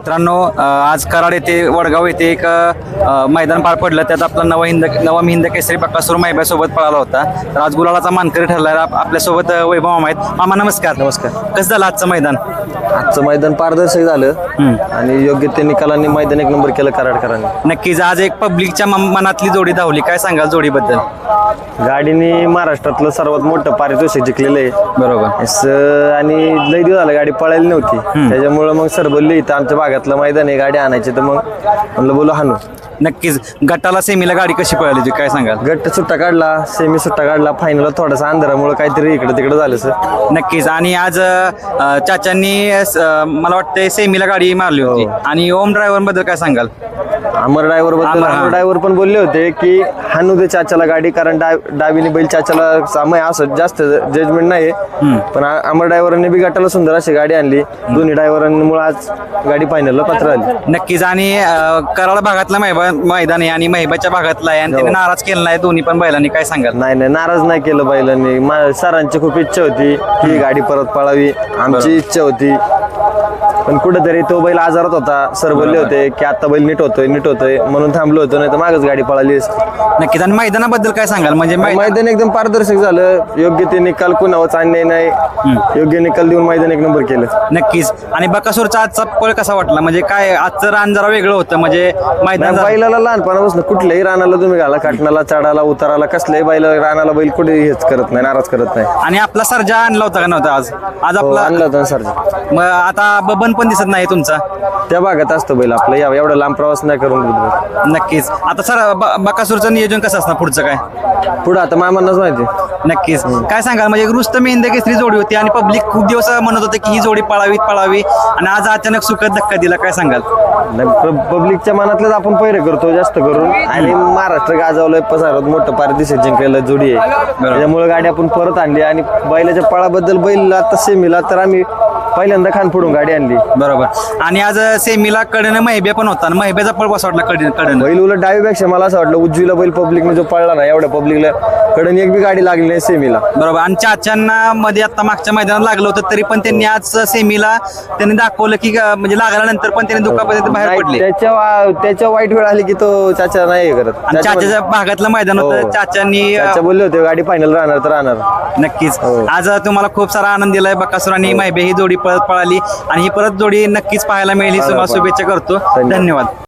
मित्रांनो आज कराड येथे वडगाव येथे एक मैदान पार पडलं. त्यात आपला नवा हिंद नवम हिंद केसरी बकासूर मैब्यासोबत पळाला होता. तर आज गुलालाचा मानकरी ठरला आप- आपल्यासोबत वैभव मामा आहेत. मामा नमस्कार. नमस्कार. कसं झालं आजचं मैदान? आजचं मैदान पारदर्शक झालं. आणि योग्य ते निकालांनी मैदान एक नंबर केलं कराडकरांनी. नक्कीच. आज एक पब्लिकच्या मनातली जोडी धावली. काय सांगाल जोडीबद्दल? गाडीने महाराष्ट्रातलं सर्वात मोठं पारितोषिक जिंकलेलं आहे. बरोबर. स- आणि लई दिवस झालं गाडी पळायला नव्हती. त्याच्यामुळं मग सर बोलले इथं आमच्या भागातलं मैदान आहे गाडी आणायची तर मग म्हणलं बोलू हाणू. नक्कीच. गटाला सेमीला गाडी कशी पळाली होती काय सांगाल? गट्ट सुट्टा काढला सेमी सुट्टा काढला फायनल थोडासा अंधारामुळे काहीतरी इकडे तिकडे झालं सर नक्कीच. आणि आज अ, चाचांनी अ, स- अ, मला वाटतं सेमीला गाडी मारली होती. आणि ओम ड्रायव्हरबद्दल काय सांगाल? अमर ड्रायव्हरबद्दल अमर, हा. ड्रायव्हर पण बोलले होते की हाणू दे चाच्याला गाडी कारण डाय डावीने बैल चाच्याला सामय असं जास्त जजमेंट नाही पण आ- अमर ड्रायव्हरांनी बी गटाला सुंदर अशी गाडी आणली. दोन्ही ड्रायव्हरांमुळे आज गाडी फायनलला पत्र आली नक्कीच आणि अ, कराड भागातला मैबा मैदान आहे आणि महिबाच्या भागातला आहे आणि त्याने नाराज केला आहे दोन्ही पण बैलांनी. काय सांगाल? नाही नाही नाराज नाही केलं बैलांनी. मा- सरांची खूप इच्छा होती की ही गाडी परत पळावी. आमची इच्छा होती. पण कुठेतरी तो बैल आजारात होता. सर बोलले होते की आता बैल नीट होतोय नीट होतोय. म्हणून थांबलो होतो नाही तर मागच गाडी पळाली असती. नक्कीच. आणि मैदानाबद्दल काय सांगाल? म्हणजे मैदान मैदान एकदम पारदर्शक झालं. योग्य ते निकाल कुणावरच आणले नाही. योग्य निकाल देऊन मैदान एक नंबर केलं. नक्कीच. आणि बकासूरचा आजचा पळ कसा वाटला? म्हणजे काय आजचं रान जरा वेगळं होतं. म्हणजे मैदान नाही, जरा- बैलाला लहानपणापासून कुठल्याही रानाला तुम्ही घाला काटणाला चढाला उताराला कसल्याही बैला रानाला बैल कुठे हेच करत नाही नाराज करत नाही. आणि आपला सर्जा आणला होता का नव्हता आज? आज हो, आपला आणला होता ना सरजा. मग आता बबन पण दिसत नाही तुमचा? त्या भागात असतो बैल आपलं. या- एवढा लांब प्रवास नाही करून बैल. नक्कीच. आता सर ब- बकासूरचं नियोजन कसं असणार पुढचं काय? पुढं आता मामांनाच माहिती नक्कीच. काय सांगाल? म्हणजे रुस्तम हिंद केसरी जोडी होती आणि पब्लिक खूप दिवस म्हणत होते की ही जोडी पळावी पळावी आणि आज अचानक सुखद धक्का दिला. काय सांगाल? पब्लिकच्या मनातलेच आपण पैरे करतो जास्त करून. आणि महाराष्ट्र गाजवलंय पसारत मोठं पारदिश जिंकायला जोडी आहे. त्याच्यामुळे गाडी आपण परत आणली आणि बैलाच्या पळाबद्दल बैल आता सेमीला तर आम्ही पहिल्यांदा खान फोडून गाडी आणली. बरोबर. आणि आज सेमीला कडनं महिब्या पण होता. आणि महिब्याचा पळ कसा वाटला कडे कडनं. बैल उलट डावीपेक्षा मला असं वाटलं उजवीला बैल पब्लिकने जो पळला ना एवढ्या पब्लिकला कडून एक बी गाडी लागली नाही सेमीला. बरोबर. आणि चाच्यांना मध्ये आता मागच्या मैदानात लागलं होतं तरी पण त्यांनी आज सेमीला त्यांनी दाखवलं की अं, म्हणजे लागल्यानंतर पण त्यांनी दुखापतीत बाहेर नाही, पडले. त्याच्या वा- त्याच्या वाईट वेळ आली की तो चाचा नाही हे करत. आणि चाचा चाच्याच्या भागातलं मैदान होतं हो. चाच्यांनी अं, चाचा बोलले होते गाडी फायनल राहणार तर राहणार. नक्कीच. हो. आज तुम्हाला खूप सारा आनंद दिलाय बकासूर आणि माहिबे ही जोडी परत पळाली आणि ही परत जोडी नक्कीच पाहायला मिळेल ही तुम्हाला शुभेच्छा करतो. धन्यवाद.